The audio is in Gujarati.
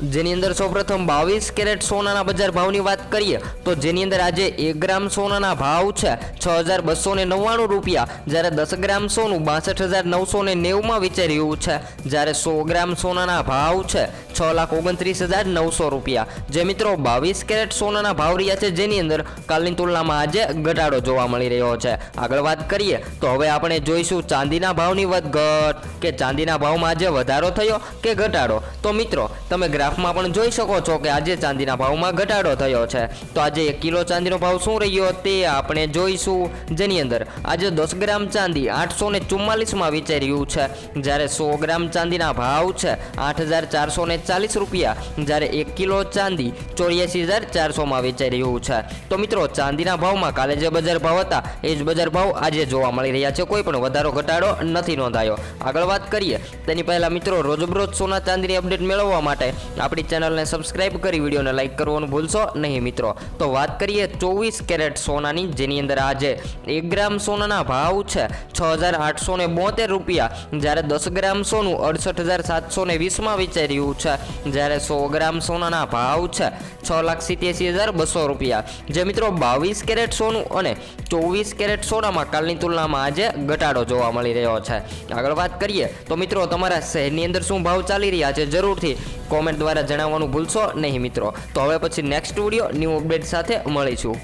જેની અંદર સૌપ્રથમ બાવીસ કેરેટ સોનાના બજાર ભાવની વાત કરીએ, તો જેની અંદર આજે એક ગ્રામ સોનાના ભાવ છે છ હજાર બસો ને નવ્વાણું રૂપિયા, જ્યારે દસ ગ્રામ સોનું બાસઠ હજાર નવસો ને નેવુંમાં વેચાઈ રહ્યું છે, જ્યારે સો ગ્રામ સોનાના ભાવ છે છ લાખ ઓગણત્રીસ હજાર નવસો રૂપિયા. જે મિત્રો, બાવીસ કેરેટ સોનાના ભાવ રહ્યા છે જેની અંદર કાલની તુલનામાં આજે ઘટાડો જોવા મળી રહ્યો છે. આગળ વાત કરીએ, તો હવે આપણે જોઈશું ચાંદીના ભાવની વધઘટ, કે ચાંદીના ભાવમાં આજે વધારો થયો કે ઘટાડો? તો મિત્રો, તમે ગ્રાફમાં પણ જોઈ શકો છો કે આજે ચાંદીના ભાવમાં ઘટાડો થયો છે. તો આજે એક કિલો ચાંદીનો ભાવ શું રહ્યો તે આપણે જોઈશું. જેની અંદર આજે દસ ગ્રામ ચાંદી આઠસો ને ચુમ્માલીસમાં વેચાઈ રહ્યું છે. જ્યારે સો ગ્રામ ચાંદીના ભાવ છે આઠ હજાર ચારસો ને ચાલીસ રૂપિયા. જ્યારે એક કિલો ચાંદી ચોર્યાસી હજાર ચારસોમાં વેચાઈ રહ્યું છે. તો મિત્રો, ચાંદીના ભાવમાં કાલે જે બજાર ભાવ હતા, એ જ બજાર ભાવ આજે જોવા મળી રહ્યા છે. કોઈ પણ વધારો ઘટાડો નથી નોંધાયો. આગળ વાત કરીએ. તેની પહેલાં મિત્રો, રોજબરોજ સોના ચાંદીની અપડેટ મેળવવા માટે આપણી ચેનલને સબસ્ક્રાઇબ કરી વિડીયોને લાઇક કરવાનું ભૂલશો નહીં મિત્રો. તો વાત કરીએ ચોવીસ કેરેટ સોનાની, જેની અંદર આજે એક ગ્રામ સોનાના ભાવ છે છ હજાર આઠસો બોતેર રૂપિયા. જ્યારે દસ ગ્રામ સોનું અડસઠ હજાર સાતસો ને વીસમાં વેચાઈ રહ્યું છે. જ્યારે સો ગ્રામ સોનાના ભાવ છે છ લાખ સિત્યાસી હજાર બસો રૂપિયા. જે મિત્રો બાવીસ કેરેટ સોનું અને ચોવીસ કેરેટ સોનામાં કાલની તુલનામાં આજે ઘટાડો જોવા મળી રહ્યો છે. આગળ વાત કરીએ તો મિત્રો તમારા શહેરની અંદર શું ભાવ ચાલી રહ્યા છે? જરૂરથી કોમેન્ટ દ્વારા જણાવવાનું ભૂલશો નહીં મિત્રો. તો હવે પછી નેક્સ્ટ વીડિયો ન્યૂ અપડેટ સાથે મળીશું.